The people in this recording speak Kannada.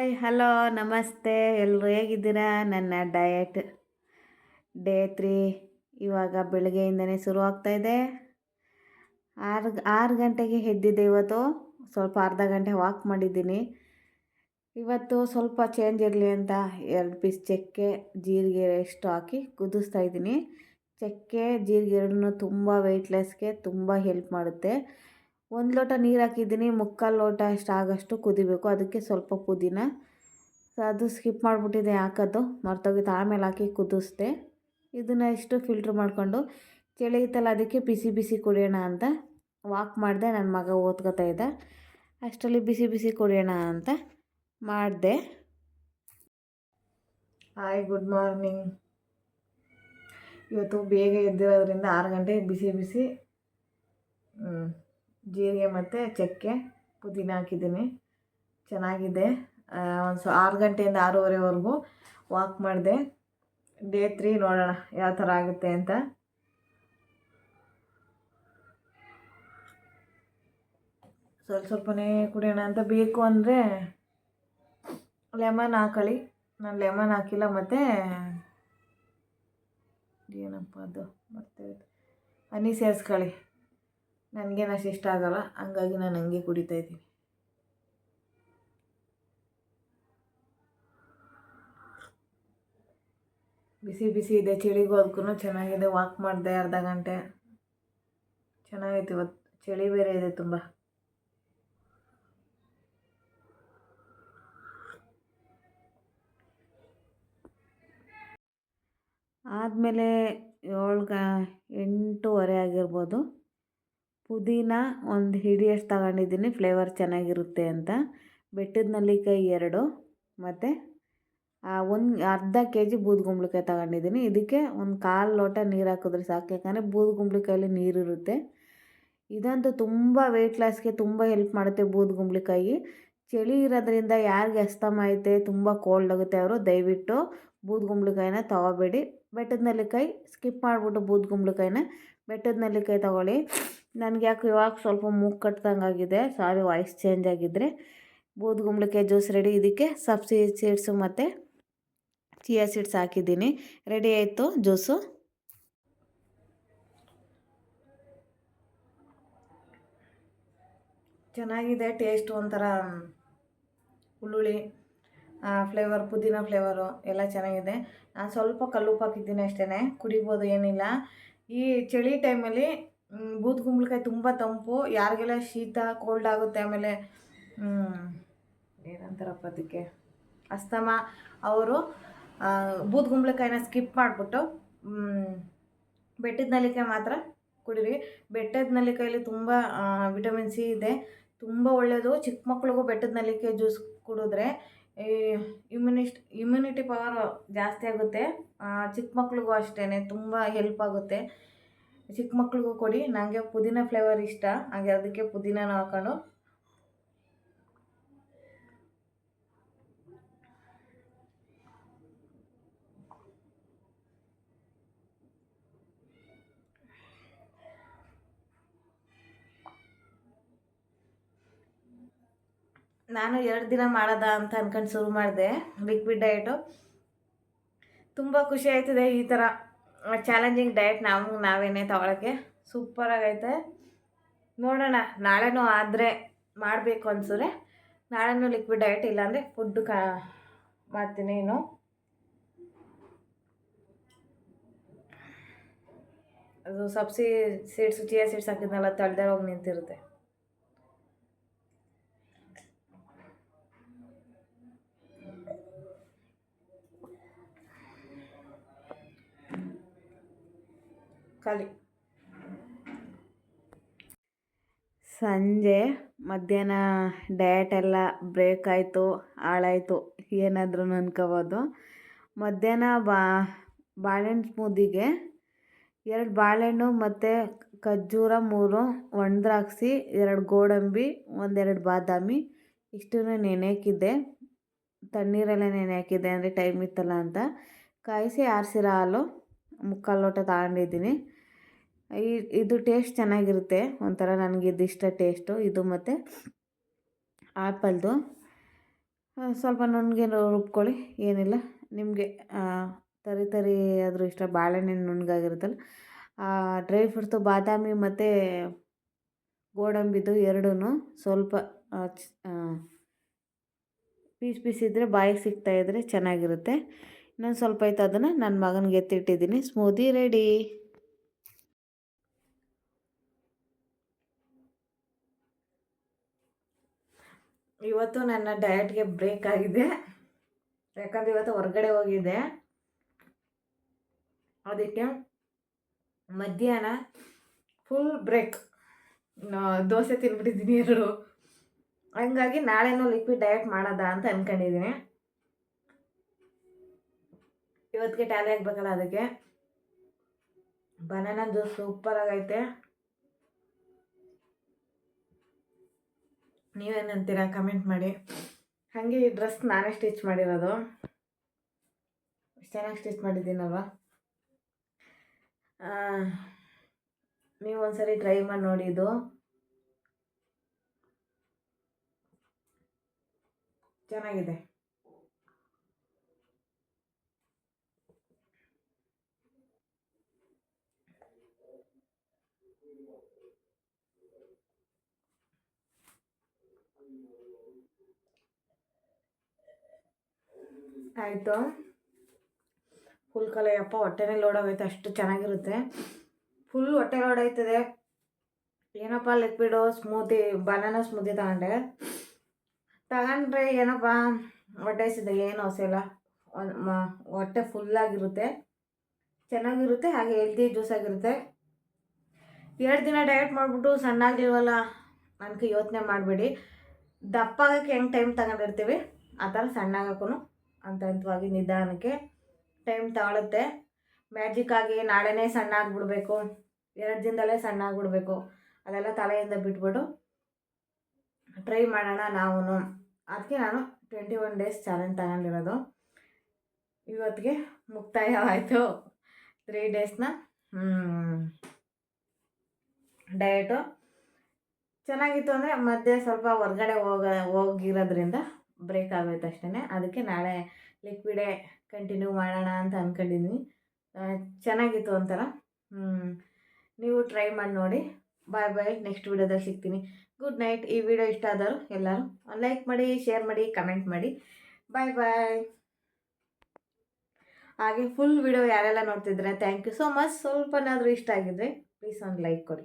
ಹಾಯ್ ಹಲೋ ನಮಸ್ತೆ. ಎಲ್ಲರೂ ಹೇಗಿದ್ದೀರಾ? ನನ್ನ ಡಯಟ್ ಡೇ ತ್ರೀ ಇವಾಗ ಬೆಳಗ್ಗೆಯಿಂದನೇ ಶುರು ಆಗ್ತಾಯಿದೆ ಆರು ಆರು ಗಂಟೆಗೆ ಎದ್ದಿದ್ದೆ ಇವತ್ತು. ಸ್ವಲ್ಪ ಅರ್ಧ ಗಂಟೆ ವಾಕ್ ಮಾಡಿದ್ದೀನಿ. ಇವತ್ತು ಸ್ವಲ್ಪ ಚೇಂಜ್ ಇರಲಿ ಅಂತ ಎರಡು ಪೀಸ್ ಚಕ್ಕೆ, ಜೀರಿಗೆ ಎಷ್ಟು ಹಾಕಿ ಕುದಿಸ್ತಾ ಇದ್ದೀನಿ. ಚಕ್ಕೆ, ಜೀರಿಗೆ ಎರಡನ್ನೂ ತುಂಬ ವೆಯ್ಟ್ಲೆಸ್ಗೆ ತುಂಬ ಹೆಲ್ಪ್ ಮಾಡುತ್ತೆ. ಒಂದು ಲೋಟ ನೀರು ಹಾಕಿದ್ದೀನಿ, ಮುಕ್ಕಾಲು ಲೋಟ ಅಷ್ಟು ಆಗೋಷ್ಟು ಕುದಿಬೇಕು. ಅದಕ್ಕೆ ಸ್ವಲ್ಪ ಪುದೀನ. ಅದು ಸ್ಕಿಪ್ ಮಾಡಿಬಿಟ್ಟಿದೆ ಹಾಕೋದು. ಮರ್ತೋಗಿತ್ತು. ಆಮೇಲೆ ಹಾಕಿ ಕುದಿಸ್ದೆ. ಇದನ್ನು ಇಷ್ಟು ಫಿಲ್ಟ್ರ್ ಮಾಡಿಕೊಂಡು, ಚಳಿ ಇತ್ತಲ್ಲ ಅದಕ್ಕೆ ಬಿಸಿ ಬಿಸಿ ಕುಡಿಯೋಣ ಅಂತ ವಾಕ್ ಮಾಡಿದೆ. ನನ್ನ ಮಗ ಓದ್ಕೋತಾ ಇದ್ದ. ಅಷ್ಟರಲ್ಲಿ ಬಿಸಿ ಬಿಸಿ ಕುಡಿಯೋಣ ಅಂತ ಮಾಡಿದೆ. ಹಾಯ್ ಗುಡ್ ಮಾರ್ನಿಂಗ್ ಇವತ್ತು ಬೇಗ ಎದ್ದಿರೋದ್ರಿಂದ ಆರು ಗಂಟೆಗೆ ಬಿಸಿ ಬಿಸಿ ಜೀರಿಗೆ ಮತ್ತು ಚಕ್ಕೆ ಪುದೀನ ಹಾಕಿದ್ದೀನಿ. ಚೆನ್ನಾಗಿದೆ. ಒಂದು ಸೊ ಆರು ಗಂಟೆಯಿಂದ ಆರೂವರೆವರೆಗೂ ವಾಕ್ ಮಾಡಿದೆ. ಡೇ ತ್ರೀ ನೋಡೋಣ ಯಾವ ಥರ ಆಗುತ್ತೆ ಅಂತ. ಸ್ವಲ್ಪ ಸ್ವಲ್ಪನೇ ಕುಡಿಯೋಣ ಅಂತ ಬೇಕು ಅಂದರೆ ಲೆಮನ್ ಹಾಕೊಳ್ಳಿ. ನಾನು ಲೆಮನ್ ಹಾಕಿಲ್ಲ ಮತ್ತು ಏನಪ್ಪ ಅದು? ಮತ್ತೆ ಹನಿ ಸೇರಿಸ್ಕೊಳ್ಳಿ. ನನಗೇನು ಅಷ್ಟು ಇಷ್ಟ ಆಗಲ್ಲ, ಹಂಗಾಗಿ ನಾನು ಹಂಗೆ ಕುಡಿತಾ ಇದ್ದೀನಿ. ಬಿಸಿ ಬಿಸಿ ಇದೆ ಚಳಿಗೋದಕ್ಕೂ ಚೆನ್ನಾಗಿದೆ ವಾಕ್ ಮಾಡಿದೆ ಅರ್ಧ ಗಂಟೆ. ಚೆನ್ನಾಗೈತೆ ಇವತ್ತು ಚಳಿ ಬೇರೆ ಇದೆ ತುಂಬ. ಆದಮೇಲೆ ಏಳು ಗ ಎಂಟೂವರೆ ಆಗಿರ್ಬೋದು. ಪುದೀನ ಒಂದು ಹಿಡಿಯಷ್ಟು ತಗೊಂಡಿದ್ದೀನಿ ಫ್ಲೇವರ್ ಚೆನ್ನಾಗಿರುತ್ತೆ ಅಂತ. ಬೆಟ್ಟದ ನಲ್ಲಿಕಾಯಿ ಎರಡು, ಮತ್ತು ಒಂದು ಅರ್ಧ ಕೆ ಜಿ ಬೂದುಗುಂಬಳಕಾಯಿ ತಗೊಂಡಿದ್ದೀನಿ. ಇದಕ್ಕೆ ಒಂದು ಕಾಲು ಲೋಟ ನೀರು ಹಾಕಿದ್ರೆ ಸಾಕು, ಯಾಕಂದರೆ ಬೂದುಗುಂಬಳಕಾಯಲ್ಲಿ ನೀರಿರುತ್ತೆ ಇದಂತೂ ತುಂಬ ವೆಯ್ಟ್ ಲಾಸ್ಗೆ ತುಂಬ ಹೆಲ್ಪ್ ಮಾಡುತ್ತೆ ಬೂದುಗುಂಬಳಕಾಯಿ ಚಳಿ ಇರೋದ್ರಿಂದ ಯಾರಿಗೆ ಅಸ್ತಮ ಐತೆ, ತುಂಬ ಕೋಲ್ಡ್ ಆಗುತ್ತೆ ಅವರು, ದಯವಿಟ್ಟು ಬೂದುಗುಂಬಳಕಾಯಿನ ತೊಗೋಬೇಡಿ. ಬೆಟ್ಟದ ನಲ್ಲಿಕಾಯಿ ಸ್ಕಿಪ್ ಮಾಡಿಬಿಟ್ಟು ಬೂದುಗುಂಬಳಕಾಯಿನ ಬೆಟ್ಟದ ನಲ್ಲಿಕಾಯಿ ತೊಗೊಳ್ಳಿ. ನನಗೆ ಯಾಕೆ ಇವಾಗ ಸ್ವಲ್ಪ ಮೂಗು ಕಟ್ದಂಗೆ ಆಗಿದೆ. ಸಾರಿ ವಾಯ್ಸ್ ಚೇಂಜ್ ಆಗಿದ್ದರೆ ಬೂದುಗುಂಬಳಕಾಯಿ ಜ್ಯೂಸ್ ರೆಡಿ ಇದಕ್ಕೆ ಸಬ್ಸಿ ಸೀಡ್ಸು ಮತ್ತು ಚಿಯಾ ಸೀಡ್ಸ್ ಹಾಕಿದ್ದೀನಿ. ರೆಡಿ ಆಯಿತು ಜ್ಯೂಸು ಚೆನ್ನಾಗಿದೆ ಟೇಸ್ಟ್ ಒಂಥರ ಹುಳ್ಳುಳ್ಳಿ ಫ್ಲೇವರ್ ಪುದೀನ ಫ್ಲೇವರು ಎಲ್ಲ ಚೆನ್ನಾಗಿದೆ. ನಾನು ಸ್ವಲ್ಪ ಕಲ್ಲುಪ್ಪು ಹಾಕಿದ್ದೀನಿ ಅಷ್ಟೇ ಕುಡಿಬೋದು ಏನಿಲ್ಲ. ಈ ಚಳಿ ಟೈಮಲ್ಲಿ ಬೂದ್ಗುಂಬಳಕಾಯಿ ತುಂಬ ತಂಪು. ಯಾರಿಗೆಲ್ಲ ಶೀತ ಕೋಲ್ಡ್ ಆಗುತ್ತೆ ಆಮೇಲೆ ಏನಂತಾರಪ್ಪ ಅದಕ್ಕೆ? ಅಸ್ತಮ ಅವರು ಬೂದ್ಗುಂಬಳಕಾಯಿನ ಸ್ಕಿಪ್ ಮಾಡಿಬಿಟ್ಟು ಬೆಟ್ಟದ ನಲ್ಲಿಕಾಯಿ ಮಾತ್ರ ಕುಡೀರಿ. ಬೆಟ್ಟದ ನಲ್ಲಿಕಾಯಲ್ಲಿ ತುಂಬ ವಿಟಮಿನ್ ಸಿ ಇದೆ. ತುಂಬ ಒಳ್ಳೆಯದು ಚಿಕ್ಕ ಮಕ್ಳಿಗೂ ಬೆಟ್ಟದ ನಲಿಕಾಯಿ ಜ್ಯೂಸ್ ಕುಡಿದ್ರೆ ಇಮ್ಯುನಿಸ್ಟ್ ಇಮ್ಯುನಿಟಿ ಪವರ್ ಜಾಸ್ತಿ ಆಗುತ್ತೆ. ಚಿಕ್ಕ ಮಕ್ಳಿಗೂ ಅಷ್ಟೇ ತುಂಬ ಹೆಲ್ಪ್ ಆಗುತ್ತೆ. ಚಿಕ್ಕ ಮಕ್ಳಿಗೂ ಕೊಡಿ. ನನಗೆ ಪುದೀನ ಫ್ಲೇವರ್ ಇಷ್ಟ. ಹಾಗೆ ಅದಕ್ಕೆ ಪುದೀನನೂ ಹಾಕೊಂಡು. ನಾನು ಎರಡು ದಿನ ಮಾಡೋದ ಅಂತ ಅನ್ಕೊಂಡು ಶುರು ಮಾಡಿದೆ. ಲಿಕ್ವಿಡ್ ಡಯಟು ತುಂಬ ಖುಷಿ ಆಯ್ತದೆ ಈ ಥರ ಚಾಲೆಂಜಿಂಗ್ ಡಯಟ್ ನಾವು, ನಾವೇನೇ ತೊಗೊಳಕ್ಕೆ? ಸೂಪರಾಗೈತೆ ನೋಡೋಣ, ನಾಳೆನೂ ಆದರೆ ಮಾಡಬೇಕು ಅನ್ಸಿದ್ರೆ ನಾಳೆನೂ ಲಿಕ್ವಿಡ್ ಡಯಟ್ ಇಲ್ಲಾಂದರೆ ಫುಡ್ಡು ಕಾ ಮಾಡ್ತೀನಿ ಏನು ಅದು ಸಬ್ಸಿ ಸೀಡ್ಸು ಚಿಯಾ ಸೀಡ್ಸ್ ಹಾಕಿದ್ನೆಲ್ಲ ತಳ್ದೇ ಹೋಗಿ ನಿಂತಿರುತ್ತೆ. ಖಾಲಿ ಸಂಜೆ ಮಧ್ಯಾಹ್ನ ಡಯಟ್ ಎಲ್ಲ ಬ್ರೇಕ್ ಆಯಿತು, ಹಾಳಾಯಿತು, ಏನಾದರೂ ಅನ್ಕೋಬೋದು ಮಧ್ಯಾಹ್ನ ಬಾ, ಬಾಳೆಹಣ್ಣು ಸ್ಮೂದಿಗೆ ಎರಡು ಬಾಳೆಹಣ್ಣು ಮತ್ತು ಖರ್ಜೂರ ಮೂರು ಒಣದ್ರಾಕ್ಷಿ ಎರಡು ಗೋಡಂಬಿ, ಒಂದೆರಡು ಬಾದಾಮಿ, ಇಷ್ಟನ್ನು ನೆನೆ ಹಾಕಿದ್ದೆ. ತಣ್ಣೀರೆಲ್ಲ ನೆನೆ ಹಾಕಿದ್ದೆ, ಅಂದರೆ ಟೈಮ್ ಇತ್ತಲ್ಲ ಅಂತ. ಕಾಯಿಸಿ ಆರಿಸಿರೋ ಹಾಲು, ಮುಕ್ಕಾಲು ಲೋಟ ತಗೊಂಡಿದ್ದೀನಿ. ಇದು ಟೇಸ್ಟ್ ಚೆನ್ನಾಗಿರುತ್ತೆ. ಒಂಥರ ನನಗೆ ಇದು ಇಷ್ಟ ಟೇಸ್ಟು ಇದು ಮತ್ತು ಆ್ಯಪಲ್ದು ಸ್ವಲ್ಪ ನುಣ್ಣಗೆ ರುಬ್ಕೊಳ್ಳಿ. ಏನಿಲ್ಲ. ನಿಮಗೆ ತರಿ ತರಿ ಆದರೂ ಇಷ್ಟ. ಬಾಳೆಹಣ್ಣು ನುಣ್ಣಗಾಗಿರುತ್ತಲ್ಲ ಡ್ರೈ ಫ್ರೂಟ್ಸು ಬಾದಾಮಿ ಮತ್ತು ಗೋಡಂಬಿದು ಎರಡೂ ಸ್ವಲ್ಪ ಪೀಸ್ ಪೀಸ್ ಇದ್ದರೆ ಬಾಯಿಗೆ ಸಿಗ್ತಾ ಇದ್ದರೆ ಚೆನ್ನಾಗಿರುತ್ತೆ. ಇನ್ನೊಂದು ಸ್ವಲ್ಪ ಆಯ್ತು ಅದನ್ನು ನನ್ನ ಮಗನಿಗೆ ಎತ್ತಿಟ್ಟಿದ್ದೀನಿ. ಸ್ಮೂದಿ ರೆಡಿ ಇವತ್ತು ನನ್ನ ಡಯಟ್ಗೆ ಬ್ರೇಕ್ ಆಗಿದೆ. ಯಾಕಂದರೆ ಇವತ್ತು ಹೊರಗಡೆ ಹೋಗಿದ್ದೆ. ಅದಕ್ಕೆ ಮಧ್ಯಾಹ್ನ ಫುಲ್ ಬ್ರೇಕ್ ದೋಸೆ ತಿನ್ಬಿಟ್ಟಿದ್ದೀನಿ ಎರಡು. ಹಂಗಾಗಿ ನಾಳೆನೂ ಲಿಕ್ವಿಡ್ ಡಯಟ್ ಮಾಡೋದಾ ಅಂತ ಅಂದ್ಕೊಂಡಿದ್ದೀನಿ ಇವತ್ತಿಗೆ ಟ್ಯಾಲಿ ಆಗಬೇಕಲ್ಲ ಅದಕ್ಕೆ. ಬನಾನಾ ಜ್ಯೂಸ್ ಸೂಪರಾಗೈತೆ ನೀವೇನಂತೀರಾ ಕಮೆಂಟ್ ಮಾಡಿ. ಹಾಗೆ ಈ ಡ್ರೆಸ್ ನಾನೇ ಸ್ಟಿಚ್ ಮಾಡಿರೋದು. ಚೆನ್ನಾಗಿ ಸ್ಟಿಚ್ ಮಾಡಿದ್ದೀನವ ನೀವು ಒಂದ್ಸರಿ ಟ್ರೈ ಮಾಡಿ ನೋಡಿದ್ದು ಚೆನ್ನಾಗಿದೆ. ಆಯಿತು. ಫುಲ್ ಕಲೆಯಪ್ಪ, ಹೊಟ್ಟೆನೇ ಲೋಡ್ ಆಗೈತೆ ಅಷ್ಟು ಚೆನ್ನಾಗಿರುತ್ತೆ. ಫುಲ್ ಹೊಟ್ಟೆ ಲೋಡ್ ಆಯ್ತದೆ. ಏನಪ್ಪ ಲಿಕ್ವಿಡು ಸ್ಮೂತಿ ಬನಾನ ಸ್ಮೂತಿ ತಗೊಂಡೆ. ತಗೊಂಡ್ರೆ ಏನಪ್ಪ, ಹೊಟ್ಟೆ ಸಿದ್ಧ ಏನು ಹಸಿಲ್ಲ ಹೊಟ್ಟೆ ಫುಲ್ಲಾಗಿರುತ್ತೆ ಚೆನ್ನಾಗಿರುತ್ತೆ, ಹಾಗೆ ಹೆಲ್ದಿ ಜ್ಯೂಸ್ ಆಗಿರುತ್ತೆ. ಎರಡು ದಿನ ಡಯಟ್ ಮಾಡಿಬಿಟ್ಟು ಸಣ್ಣ ಆಗಲಿಲ್ವಲ್ಲ ನನಗೆ ಯೋಚನೆ ಮಾಡಬೇಡಿ. ದಪ್ಪಾಗಕ್ಕೆ ಹೆಂಗೆ ಟೈಮ್ ತಗೊಂಡಿರ್ತೀವಿ, ಆ ಥರ ಸಣ್ಣ ಆಗಕ್ಕೂ ಹಂತ ಹಂತವಾಗಿ ನಿಧಾನಕ್ಕೆ ಟೈಮ್ ತಗೊಳುತ್ತೆ ಮ್ಯಾಜಿಕ್ ಆಗಿ ನಾಳೆನೇ ಸಣ್ಣ ಆಗಿಬಿಡ್ಬೇಕು ಎರಡು ದಿನದಲ್ಲೇ ಸಣ್ಣ ಆಗಿಬಿಡ್ಬೇಕು ಅದೆಲ್ಲ ತಲೆಯಿಂದ ಬಿಟ್ಬಿಟ್ಟು ಟ್ರೈ ಮಾಡೋಣ ನಾವು ಅದಕ್ಕೆ ನಾನು ಟ್ವೆಂಟಿ ಒನ್ ಡೇಸ್ ಚಾಲೆಂಜ್ ತಗೊಂಡಿರೋದು. ಇವತ್ತಿಗೆ ಮುಕ್ತಾಯವಾಯಿತು. ತ್ರೀ ಡೇಸ್ನ ಡಯಟು ಚೆನ್ನಾಗಿತ್ತು ಅಂದರೆ ಮಧ್ಯೆ ಸ್ವಲ್ಪ ಹೊರ್ಗಡೆ ಹೋಗ, ಹೋಗಿರೋದ್ರಿಂದ ಬ್ರೇಕ್ ಆಗೋಯ್ತು ಅಷ್ಟೇ ಅದಕ್ಕೆ ನಾಳೆ ಲಿಕ್ವಿಡೇ ಕಂಟಿನ್ಯೂ ಮಾಡೋಣ ಅಂತ ಅಂದ್ಕೊಂಡಿದ್ದೀನಿ ಚೆನ್ನಾಗಿತ್ತು ಒಂಥರ. ನೀವು ಟ್ರೈ ಮಾಡಿ ನೋಡಿ. ಬಾಯ್ ಬಾಯ್ ನೆಕ್ಸ್ಟ್ ವೀಡಿಯೋದಲ್ಲಿ ಸಿಗ್ತೀನಿ. ಗುಡ್ ನೈಟ್ ಈ ವಿಡಿಯೋ ಇಷ್ಟ ಆದರೂ ಎಲ್ಲರೂ ಲೈಕ್ ಮಾಡಿ ಶೇರ್ ಮಾಡಿ ಕಮೆಂಟ್ ಮಾಡಿ. ಬಾಯ್ ಬಾಯ್ ಹಾಗೆ ಫುಲ್ ವಿಡಿಯೋ ಯಾರೆಲ್ಲ ನೋಡ್ತಿದ್ರೆ ಥ್ಯಾಂಕ್ ಯು ಸೋ ಮಚ್ ಸ್ವಲ್ಪನಾದರೂ ಇಷ್ಟ ಆಗಿದ್ರೆ ಪ್ಲೀಸ್ ಒಂದು ಲೈಕ್ ಕೊಡಿ.